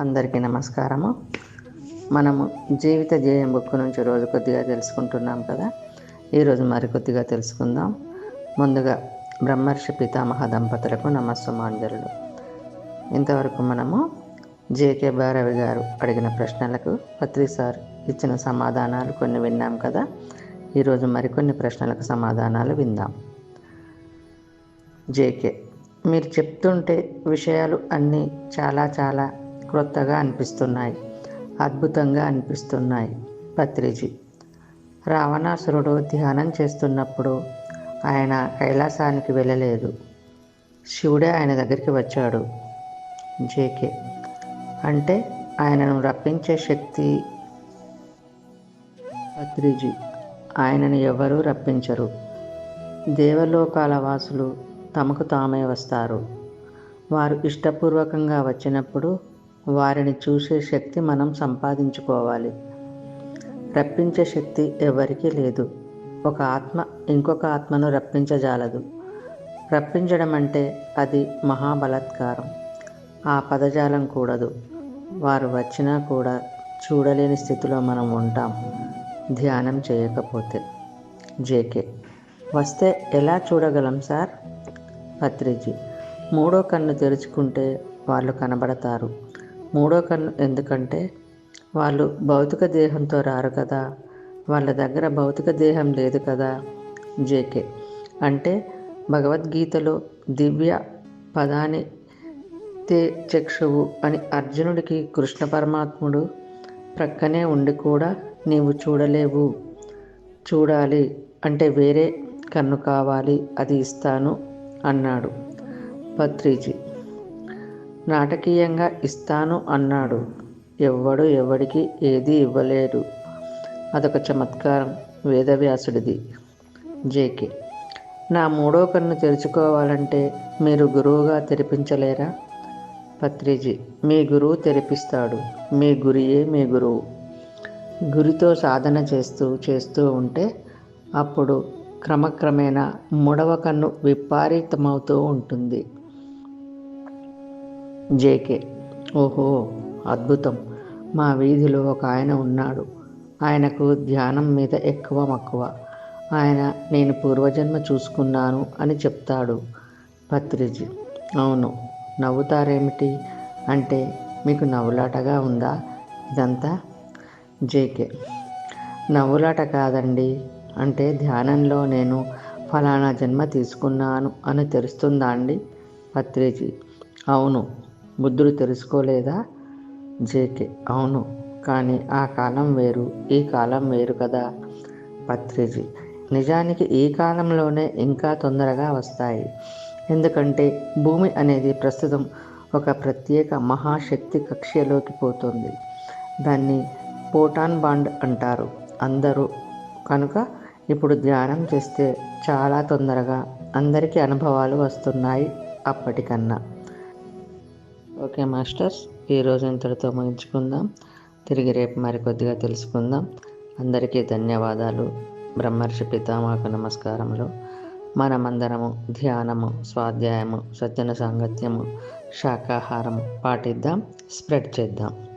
అందరికీ నమస్కారము. మనము జీవిత జయం బుక్ నుంచి రోజు కొద్దిగా తెలుసుకుంటున్నాం కదా. ఈరోజు మరికొద్దిగా తెలుసుకుందాం. ముందుగా బ్రహ్మర్షి పితామహ దంపతులకు నమస్సుమాంజలుడు ఇంతవరకు మనము జేకే భారవి గారు అడిగిన ప్రశ్నలకు పత్రి సార్ ఇచ్చిన సమాధానాలు కొన్ని విన్నాం కదా. ఈరోజు మరికొన్ని ప్రశ్నలకు సమాధానాలు విందాం. జేకే మీరు చెప్తుంటే విషయాలు అన్నీ చాలా చాలా క్రొత్తగా అనిపిస్తున్నాయి. అద్భుతంగా అనిపిస్తున్నాయి. పత్రిజీ. రావణాసురుడు ధ్యానం చేస్తున్నప్పుడు ఆయన కైలాసానికి వెళ్ళలేదు. శివుడే ఆయన దగ్గరికి వచ్చాడు. జేకే. అంటే ఆయనను రప్పించే శక్తి పత్రిజీ. ఆయనను ఎవరూ రప్పించరు. దేవలోకాల వాసులు తమకు తామే వస్తారు. వారు ఇష్టపూర్వకంగా వచ్చినప్పుడు వారిని చూసే శక్తి మనం సంపాదించుకోవాలి. రప్పించే శక్తి ఎవరికీ లేదు. ఒక ఆత్మ ఇంకొక ఆత్మను రప్పించజాలదు. రప్పించడం అంటే అది మహాబలత్కారం. ఆ పదజాలం కూడదు. వారు వచ్చినా కూడా చూడలేని స్థితిలో మనం ఉంటాం. ధ్యానం చేయకపోతే. జేకే వస్తే ఎలా చూడగలం సార్? పత్రిజీ మూడో కన్ను తెరుచుకుంటే వాళ్ళు కనబడతారు. మూడో కన్ను ఎందుకంటే వాళ్ళు భౌతిక దేహంతో రారు కదా. వాళ్ళ దగ్గర భౌతిక దేహం లేదు కదా. జేకే. అంటే భగవద్గీతలో దివ్య పదాని తే చక్షువు అని అర్జునుడికి కృష్ణ పరమాత్ముడు ప్రక్కనే ఉండి కూడా నీవు చూడలేవు. చూడాలి అంటే వేరే కన్ను కావాలి. అది ఇస్తాను. అన్నాడు. పత్రిజీ. నాటకీయంగా ఇస్తాను అన్నాడు. ఎవ్వడు ఎవడికి ఏది ఇవ్వలేడు అదొక చమత్కారం. వేదవ్యాసుడిది. జేకే. నా మూడో కన్ను తెరుచుకోవాలంటే మీరు గురువుగా తెరిపించలేరా? పత్రిజీ. మీ గురువు తెరిపిస్తాడు. మీ గురియే మీ గురువు. గురితో సాధన చేస్తూ చేస్తూ ఉంటే అప్పుడు క్రమక్రమేణా మూడవ కన్ను విపరీతమవుతూ ఉంటుంది. జేకే ఓహో అద్భుతం. మా వీధిలో ఒక ఆయన ఉన్నాడు. ఆయనకు ధ్యానం మీద ఎక్కువ మక్కువ. ఆయన నేను పూర్వజన్మ చూసుకున్నాను అని చెప్తాడు పత్రిజీ అవును నవ్వుతారేమిటి? అంటే మీకు నవ్వులాటగా ఉందా? ఇదంతా జేకే. నవ్వులాట కాదండి అంటే ధ్యానంలో నేను ఫలానా జన్మ తీసుకున్నాను అని తెలుస్తుందా అండి? పత్రిజీ. అవును. బుద్ధుడు తెలుసుకోలేదా? జేకే. అవును. కానీ ఆ కాలం వేరు ఈ కాలం వేరు కదా? పత్రిజీ. నిజానికి ఈ కాలంలోనే ఇంకా తొందరగా వస్తాయి. ఎందుకంటే భూమి అనేది ప్రస్తుతం ఒక ప్రత్యేక మహాశక్తి కక్ష్యలోకి పోతుంది. దాన్ని పోటాన్ బాండ్ అంటారు. అందరూ కనుక ఇప్పుడు ధ్యానం చేస్తే చాలా తొందరగా అందరికీ అనుభవాలు వస్తున్నాయి అప్పటికన్నా. ఓకే మాస్టర్స్ ఈరోజు ఇంతటితో ముగించుకుందాం. తిరిగి రేపు మరికొద్దిగా తెలుసుకుందాం. అందరికీ ధన్యవాదాలు. బ్రహ్మర్షి పితామాకు నమస్కారములు. మనమందరము ధ్యానము స్వాధ్యాయము సజ్జన సాంగత్యము శాకాహారము పాటిద్దాం స్ప్రెడ్ చేద్దాం.